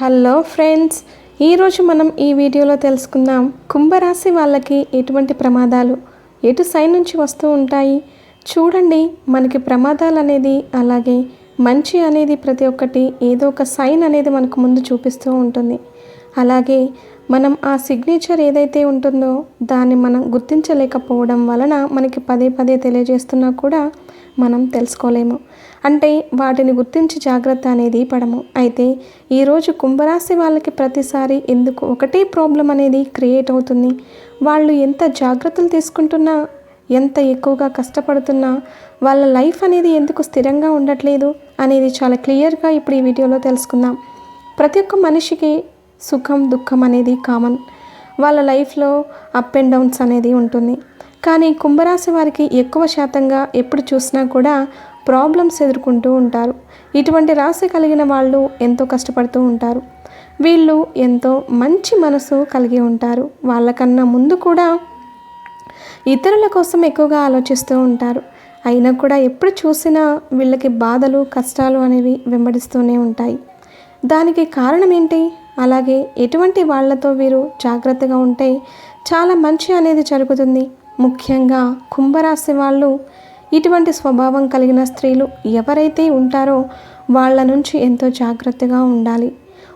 Hello friends ఈరోజు మనం ఈ వీడియోలో తెలుసుకుందాం కుంభరాశి వాళ్ళకి ఎటువంటి ప్రమాదాలు ఎటు సైడ్ నుంచి వస్తూ ఉంటాయి. చూడండి మనకి ప్రమాదాలు అనేది అలాగే మంచి అనేది ప్రతి ఒక్కటి ఏదో ఒక సైన్ అనేది మనకు ముందు చూపిస్తూ ఉంటుంది. అలాగే మనం ఆ సిగ్నేచర్ ఏదైతే ఉంటుందో దాన్ని మనం గుర్తించలేకపోవడం వలన మనకి పదే పదే తెలియజేస్తున్నా కూడా మనం తెలుసుకోలేము. అంటే వాటిని గుర్తించి జాగ్రత్త అనేది పడము. అయితే ఈరోజు కుంభరాశి వాళ్ళకి ప్రతిసారి ఎందుకు ఒకటే ప్రాబ్లం అనేది క్రియేట్ అవుతుంది? వాళ్ళు ఎంత జాగ్రత్తలు తీసుకుంటున్నా ఎంత ఎక్కువగా కష్టపడుతున్నా వాళ్ళ లైఫ్ అనేది ఎందుకు స్థిరంగా ఉండట్లేదు అనేది చాలా క్లియర్గా ఇప్పుడు ఈ వీడియోలో తెలుసుకుందాం. ప్రతి ఒక్క మనిషికి సుఖం దుఃఖం అనేది కామన్ వాళ్ళ లైఫ్లో అప్ అండ్ డౌన్స్ అనేది ఉంటుంది. కానీ కుంభరాశి వారికి ఎక్కువ శాతంగా ఎప్పుడు చూసినా కూడా ప్రాబ్లమ్స్ ఎదుర్కొంటూ ఉంటారు. ఇటువంటి రాశి కలిగిన వాళ్ళు ఎంతో కష్టపడుతూ ఉంటారు. వీళ్ళు ఎంతో మంచి మనసు కలిగి ఉంటారు. వాళ్ళకన్నా ముందు కూడా ఇతరుల కోసం ఎక్కువగా ఆలోచిస్తూ ఉంటారు. అయినా కూడా ఎప్పుడు చూసినా వీళ్ళకి బాధలు కష్టాలు అనేవి వెంబడిస్తూనే ఉంటాయి. దానికి కారణం ఏంటి? అలాగే ఎటువంటి వాళ్ళతో వీరు జాగ్రత్తగా ఉంటే చాలా మంచి అనేది జరుగుతుంది. ముఖ్యంగా కుంభరాశి వాళ్ళు ఇటువంటి స్వభావం కలిగిన స్త్రీలు ఎవరైతే ఉంటారో వాళ్ళ నుంచి ఎంతో జాగ్రత్తగా ఉండాలి.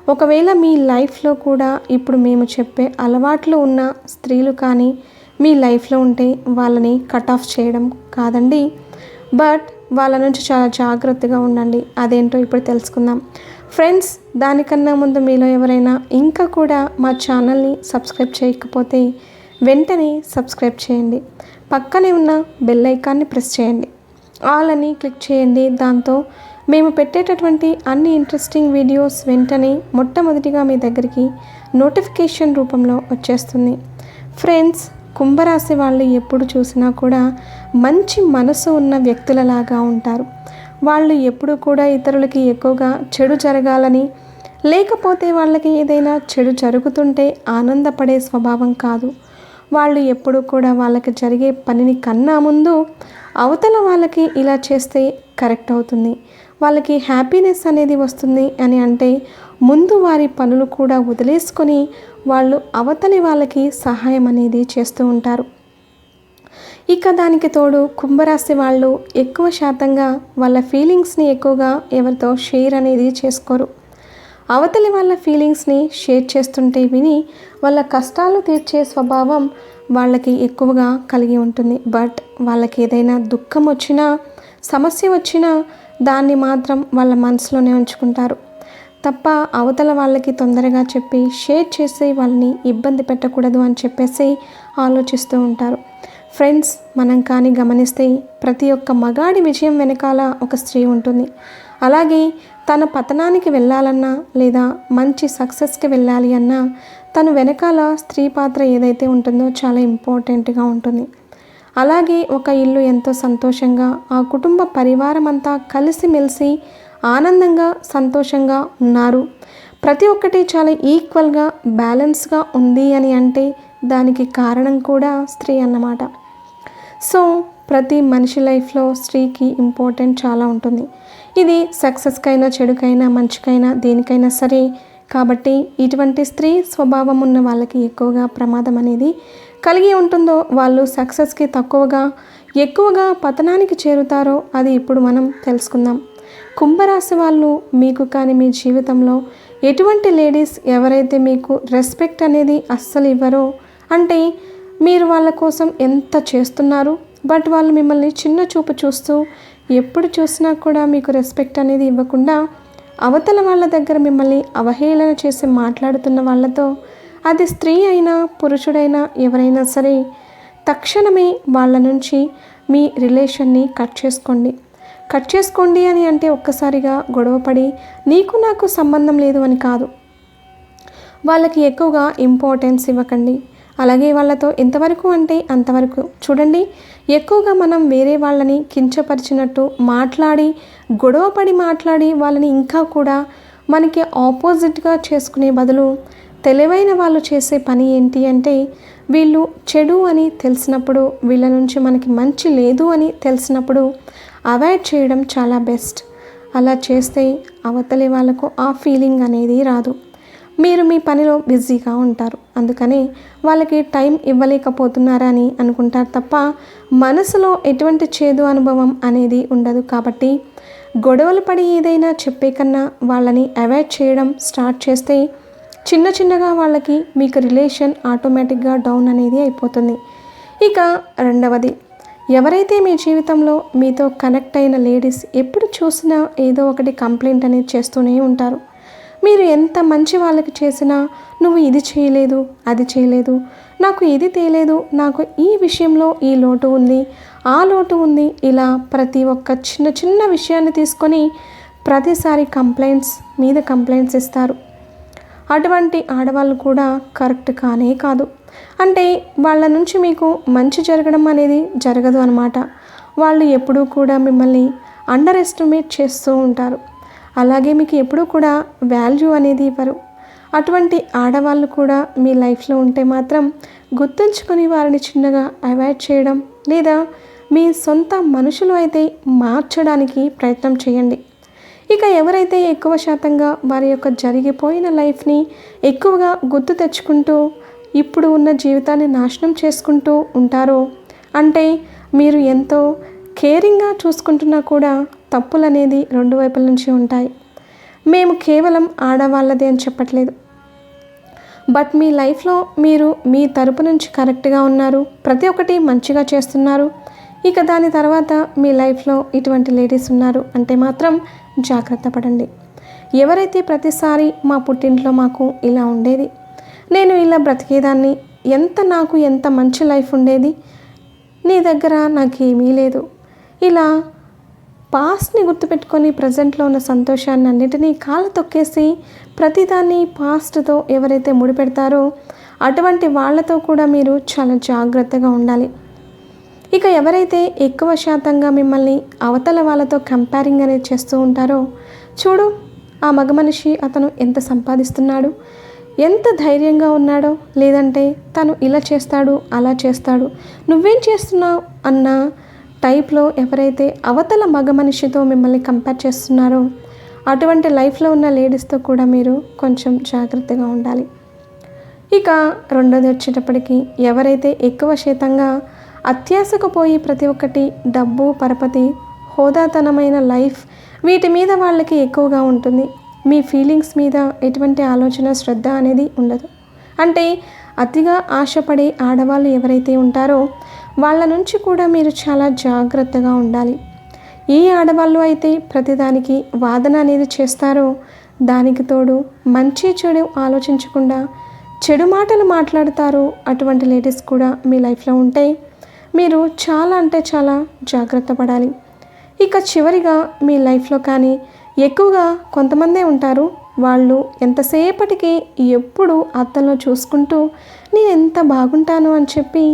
ఒకవేళ మీ లైఫ్లో కూడా ఇప్పుడు మేము చెప్పే అలవాట్లు ఉన్న స్త్రీలు కానీ మీ లైఫ్లో ఉంటే వాళ్ళని కట్ ఆఫ్ చేయడం కాదండి. బట్ వాళ్ళ నుంచి చాలా జాగ్రత్తగా ఉండండి. అదేంటో ఇప్పుడు తెలుసుకుందాం. ఫ్రెండ్స్ దానికన్నా ముందు మీలో ఎవరైనా ఇంకా కూడా మా ఛానల్ని సబ్స్క్రైబ్ చేయకపోతే వెంటనే సబ్స్క్రైబ్ చేయండి. పక్కనే ఉన్న బెల్ ఐకాన్ని ప్రెస్ చేయండి. ఆల్ అని క్లిక్ చేయండి. దాంతో మేము పెట్టేటటువంటి అన్ని ఇంట్రెస్టింగ్ వీడియోస్ వెంటనే మొట్టమొదటిగా మీ దగ్గరికి నోటిఫికేషన్ రూపంలో వచ్చేస్తుంది. ఫ్రెండ్స్ కుంభరాశి వాళ్ళు ఎప్పుడు చూసినా కూడా మంచి మనసు ఉన్న వ్యక్తులలాగా ఉంటారు. వాళ్ళు ఎప్పుడు కూడా ఇతరులకి ఎక్కువగా చెడు జరగాలని లేకపోతే వాళ్ళకి ఏదైనా చెడు జరుగుతుంటే ఆనందపడే స్వభావం కాదు. వాళ్ళు ఎప్పుడు కూడా వాళ్ళకి జరిగే పనిని కన్నా ముందు అవతల వాళ్ళకి ఇలా చేస్తే కరెక్ట్ అవుతుంది. వాళ్ళకి హ్యాపీనెస్ అనేది వస్తుంది అని అంటే ముందు వారి పనులు కూడా వదిలేసుకొని వాళ్ళు అవతలి వాళ్ళకి సహాయం అనేది చేస్తూ ఉంటారు. ఇక దానికి తోడు కుంభరాశి వాళ్ళు ఎక్కువ శాతంగా వాళ్ళ ఫీలింగ్స్ని ఎక్కువగా ఎవరితో షేర్ అనేది చేసుకోరు. అవతలి వాళ్ళ ఫీలింగ్స్ని షేర్ చేస్తుంటే విని వాళ్ళ కష్టాలు తీర్చే స్వభావం వాళ్ళకి ఎక్కువగా కలిగి ఉంటుంది. బట్ వాళ్ళకి ఏదైనా దుఃఖం వచ్చినా సమస్య వచ్చినా దాన్ని మాత్రం వాళ్ళ మనసులోనే ఉంచుకుంటారు. తప్ప అవతల వాళ్ళకి తొందరగా చెప్పి షేర్ చేసి వాళ్ళని ఇబ్బంది పెట్టకూడదు అని చెప్పేసి ఆలోచిస్తూ ఉంటారు. ఫ్రెండ్స్ మనం కానీ గమనిస్తే ప్రతి ఒక్క మగాడి విజయం వెనకాల ఒక స్త్రీ ఉంటుంది. అలాగే తన పతనానికి వెళ్ళాలన్నా లేదా మంచి సక్సెస్కి వెళ్ళాలి అన్నా తను వెనకాల స్త్రీ పాత్ర ఏదైతే ఉంటుందో చాలా ఇంపార్టెంట్గా ఉంటుంది. అలాగే ఒక ఇల్లు ఎంతో సంతోషంగా ఆ కుటుంబ పరివారం అంతా కలిసిమెలిసి ఆనందంగా సంతోషంగా ఉన్నారు. ప్రతి ఒక్కటి చాలా ఈక్వల్గా బ్యాలెన్స్గా ఉంది అని అంటే దానికి కారణం కూడా స్త్రీ అన్నమాట. సో ప్రతి మనిషి లైఫ్లో స్త్రీకి ఇంపార్టెంట్ చాలా ఉంటుంది. ఇది సక్సెస్కైనా చెడుకైనా మంచికైనా దేనికైనా సరే. కాబట్టి ఇటువంటి స్త్రీ స్వభావం ఉన్న వాళ్ళకి ఎక్కువగా ప్రమాదం అనేది కలిగి ఉంటుందో వాళ్ళు సక్సెస్కి తక్కువగా ఎక్కువగా పతనానికి చేరుతారో అది ఇప్పుడు మనం తెలుసుకుందాం. కుంభరాశి వాళ్ళు మీకు కానీ మీ జీవితంలో ఎటువంటి లేడీస్ ఎవరైతే మీకు రెస్పెక్ట్ అనేది అస్సలు ఇవ్వరో అంటే మీరు వాళ్ళ కోసం ఎంత చేస్తున్నారు? బట్ వాళ్ళు మిమ్మల్ని చిన్న చూపు చూస్తూ ఎప్పుడు చూసినా కూడా మీకు రెస్పెక్ట్ అనేది ఇవ్వకుండా అవతల వాళ్ళ దగ్గర మిమ్మల్ని అవహేళన చేసి మాట్లాడుతున్న వాళ్ళతో అది స్త్రీ అయినా పురుషుడైనా ఎవరైనా సరే తక్షణమే వాళ్ళ నుంచి మీ రిలేషన్ని కట్ చేసుకోండి. కట్ చేసుకోండి అని అంటే ఒక్కసారిగా గొడవపడి నీకు నాకు సంబంధం లేదు అని కాదు. వాళ్ళకి ఎక్కువగా ఇంపార్టెన్స్ ఇవ్వకండి. అలాగే వాళ్ళతో ఎంతవరకు అంటే అంతవరకు. చూడండి ఎక్కువగా మనం వేరే వాళ్ళని కించపరిచినట్టు మాట్లాడి గొడవపడి మాట్లాడి వాళ్ళని ఇంకా కూడా మనకి ఆపోజిట్గా చేసుకునే బదులు తెలివైన వాళ్ళు చేసే పని ఏంటి అంటే వీళ్ళు చెడు అని తెలిసినప్పుడు వీళ్ళ నుంచి మనకి మంచి లేదు అని తెలిసినప్పుడు అవాయిడ్ చేయడం చాలా బెస్ట్. అలా చేస్తే అవతలి వాళ్ళకు ఆ ఫీలింగ్ అనేది రాదు. మీరు మీ పనిలో బిజీగా ఉంటారు. అందుకని వాళ్ళకి టైం ఇవ్వలేకపోతున్నారని అనుకుంటారు తప్ప మనసులో ఎటువంటి చేదు అనుభవం అనేది ఉండదు కాబట్టి గొడవలు పడి ఏదైనా చెప్పే కన్నా వాళ్ళని అవాయిడ్ చేయడం స్టార్ట్ చేస్తే చిన్న చిన్నగా వాళ్ళకి మీకు రిలేషన్ ఆటోమేటిక్గా డౌన్ అనేది అయిపోతుంది. ఇక రెండవది ఎవరైతే మీ జీవితంలో మీతో కనెక్ట్ అయిన లేడీస్ ఎప్పుడు చూసినా ఏదో ఒకటి కంప్లైంట్ అనేది చేస్తూనే ఉంటారు. మీరు ఎంత మంచి వాళ్ళకి చేసినా నువ్వు ఇది చేయలేదు అది చేయలేదు నాకు ఇది తేలేదు నాకు ఈ విషయంలో ఈ లోటు ఉంది ఆ లోటు ఉంది ఇలా ప్రతి ఒక్క చిన్న చిన్న విషయాన్ని తీసుకొని ప్రతిసారి కంప్లైంట్స్ మీద కంప్లైంట్స్ ఇస్తారు. అటువంటి ఆడవాళ్ళు కూడా కరెక్ట్ కానే కాదు. అంటే వాళ్ళ నుంచి మీకు మంచి జరగడం అనేది జరగదు అనమాట వాళ్ళు ఎప్పుడూ కూడా మిమ్మల్ని అండర్ ఎస్టిమేట్ చేస్తూ ఉంటారు. అలాగే మీకు ఎప్పుడూ కూడా వాల్యూ అనేది ఇవ్వరు. అటువంటి ఆడవాళ్ళు కూడా మీ లైఫ్లో ఉంటే మాత్రం గుర్తుంచుకొని వారిని చిన్నగా అవాయిడ్ చేయడం లేదా మీ సొంత మనుషులు అయితే మార్చడానికి ప్రయత్నం చేయండి. ఇక ఎవరైతే ఎక్కువ శాతంగా వారి యొక్క జరిగిపోయిన లైఫ్ని ఎక్కువగా గుర్తు తెచ్చుకుంటూ ఇప్పుడు ఉన్న జీవితాన్ని నాశనం చేసుకుంటూ ఉంటారో అంటే మీరు ఎంతో కేరింగ్గా చూసుకుంటున్నా కూడా తప్పులు అనేది రెండు వైపుల నుంచి ఉంటాయి. మేము కేవలం ఆడవాళ్ళదే అని చెప్పట్లేదు. బట్ మీ లైఫ్లో మీరు మీ తరపు నుంచి కరెక్ట్గా ఉన్నారు. ప్రతి ఒక్కటి మంచిగా చేస్తున్నారు. ఇక దాని తర్వాత మీ లైఫ్లో ఇటువంటి లేడీస్ ఉన్నారు అంటే మాత్రం జాగ్రత్త పడండి. ఎవరైతే ప్రతిసారి మా పుట్టింట్లో మాకు ఇలా ఉండేది నేను ఇలా బ్రతికేదాన్ని ఎంత నాకు ఎంత మంచి లైఫ్ ఉండేది నీ దగ్గర నాకేమీ లేదు. ఇలా పాస్ట్ని గుర్తుపెట్టుకొని ప్రజెంట్లో ఉన్న సంతోషాన్ని అన్నిటినీ కాలు తొక్కేసి ప్రతిదాన్ని పాస్ట్తో ఎవరైతే ముడిపెడతారో అటువంటి వాళ్ళతో కూడా మీరు చాలా జాగ్రత్తగా ఉండాలి. ఇక ఎవరైతే ఎక్కువ శాతంగా మిమ్మల్ని అవతల వాళ్ళతో కంపేరింగ్ అనేది చేస్తూ ఉంటారో చూడు ఆ మగ మనిషి అతను ఎంత సంపాదిస్తున్నాడు ఎంత ధైర్యంగా ఉన్నాడో లేదంటే తను ఇలా చేస్తాడు అలా చేస్తాడు నువ్వేం చేస్తున్నావు అన్న టైప్లో ఎవరైతే అవతల మగ మనిషితో మిమ్మల్ని కంపేర్ చేస్తున్నారో అటువంటి లైఫ్లో ఉన్న లేడీస్తో కూడా మీరు కొంచెం జాగ్రత్తగా ఉండాలి. ఇక రెండోది వచ్చేటప్పటికి ఎవరైతే ఎక్కువ శాతంగా అత్యాశకు పోయి ప్రతి ఒక్కటి డబ్బు పరపతి హోదాతనమైన లైఫ్ వీటి మీద వాళ్ళకి ఎక్కువగా ఉంటుంది. మీ ఫీలింగ్స్ మీద ఎటువంటి ఆలోచన శ్రద్ధ అనేది ఉండదు. అంటే అతిగా ఆశపడే ఆడవాళ్ళు ఎవరైతే ఉంటారో వాళ్ళ నుంచి కూడా మీరు చాలా జాగ్రత్తగా ఉండాలి. ఏ ఆడవాళ్ళు అయితే ప్రతిదానికి వాదన అనేది చేస్తారో దానికి తోడు మంచి చెడు ఆలోచించకుండా చెడు మాటలు మాట్లాడతారు అటువంటి లేడీస్ కూడా మీ లైఫ్లో ఉంటే మీరు చాలా అంటే చాలా జాగ్రత్త పడాలి. ఇక చివరిగా మీ లైఫ్లో కానీ ఎక్కువగా కొంతమందే ఉంటారు. వాళ్ళు ఎంతసేపటికి ఎప్పుడు అద్దంలో చూసుకుంటూ నేను ఎంత బాగుంటాను అని చెప్పి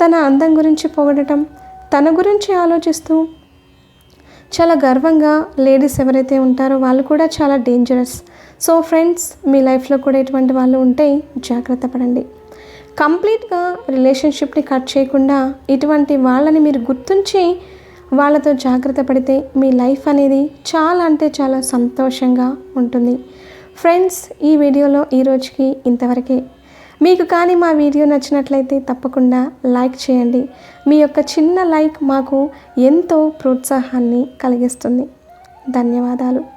తన అందం గురించి పొగడటం తన గురించి ఆలోచిస్తూ చాలా గర్వంగా లేడీస్ ఎవరైతే ఉంటారో వాళ్ళు కూడా చాలా డేంజరస్ సో ఫ్రెండ్స్ మీ లైఫ్లో కూడా ఇటువంటి వాళ్ళు ఉంటే జాగ్రత్త పడండి. కంప్లీట్గా రిలేషన్షిప్ని కట్ చేయకుండా ఇటువంటి వాళ్ళని మీరు గుర్తుంచి వాళ్ళతో జాగ్రత్త పడితే మీ లైఫ్ అనేది చాలా అంటే చాలా సంతోషంగా ఉంటుంది. ఫ్రెండ్స్ ఈ వీడియోలో ఈ రోజుకి ఇంతవరకే. మీకు కానీ మా వీడియో నచ్చినట్లయితే తప్పకుండా లైక్ చేయండి. మీ యొక్క చిన్న లైక్ మాకు ఎంతో ప్రోత్సాహాన్ని కలిగిస్తుంది. ధన్యవాదాలు.